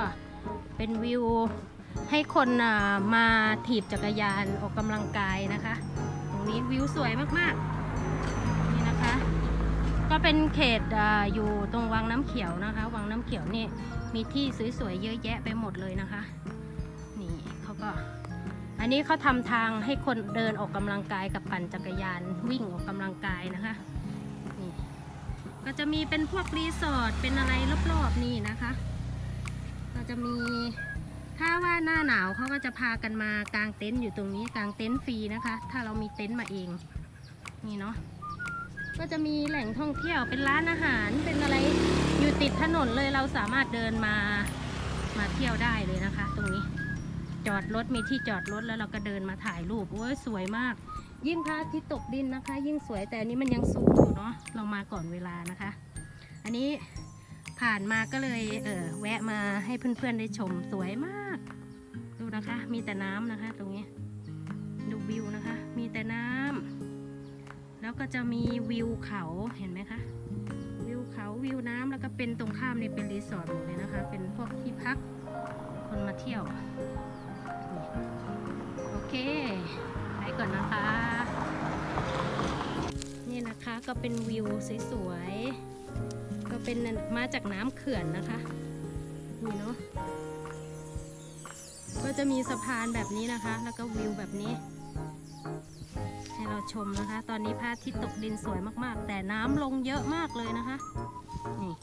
็เป็นวิวให้คนมาถีบจักรยานออกกำลังกายนะคะ ตรงนี้วิวสวยมากๆ นี่นะคะ ก็เป็นเขตออยู่ตรงวังน้ำเขียวนะคะ วังน้ำเขียวนี่มีที่สวยๆเยอะแยะไปหมดเลยนะคะ นี่เขาก็ อันนี้เขาทำทางให้คนเดินออกกำลังกายกับปั่นจักรยานวิ่งออกกำลังกายนะคะนี่ก็จะมีเป็นพวกรีสอร์ทเป็นอะไรรอบๆนี่นะคะ จะมี ถ้าว่าหน้าหนาวเขาก็จะพากันมากางเต็นท์อยู่ตรงนี้กางเต็นท์ฟรีนะคะ ถ้าเรามีเต็นท์มาเองนี่เนาะก็จะมีแหล่งท่องเที่ยวเป็นร้านอาหารเป็นอะไรอยู่ติดถนนเลยเราสามารถเดินมามาเที่ยวได้เลยนะคะ ตรงนี้จอดรถมีที่จอดรถแล้วเราก็เดินมาถ่ายรูปโอ้ยสวยมาก ยิ่งพระอาทิตย์ตกดินนะคะ ยิ่งสวยแต่อันนี้มันยังสูงอยู่เนาะเรามาก่อนเวลานะคะ อันนี้ ผ่านมาก็เลยเออแวะมาให้เพื่อนๆได้ชมสวยมาก ดูนะคะ มีแต่น้ำนะคะ ตรงนี้ ดูวิวนะคะ มีแต่น้ำแล้วก็จะมีวิวเขาเห็นไหมคะวิวเขาวิวน้ำแล้วก็เป็นตรงข้ามนี่เป็นรีสอร์ทหมดเลยนะคะ เป็นพวกที่พักคนมาเที่ยวโอเคไปก่อนนะคะ นี่นะคะก็เป็นวิวสวยๆ เป็นมาจากน้ำเขื่อนนะคะนี่เนาะก็จะมีสะพานแบบนี้นะคะ แล้วก็วิวแบบนี้ ให้เราชมนะคะ ตอนนี้พระอาทิตย์ตกดินสวยมากๆ แต่น้ำลงเยอะมากเลยนะคะนี่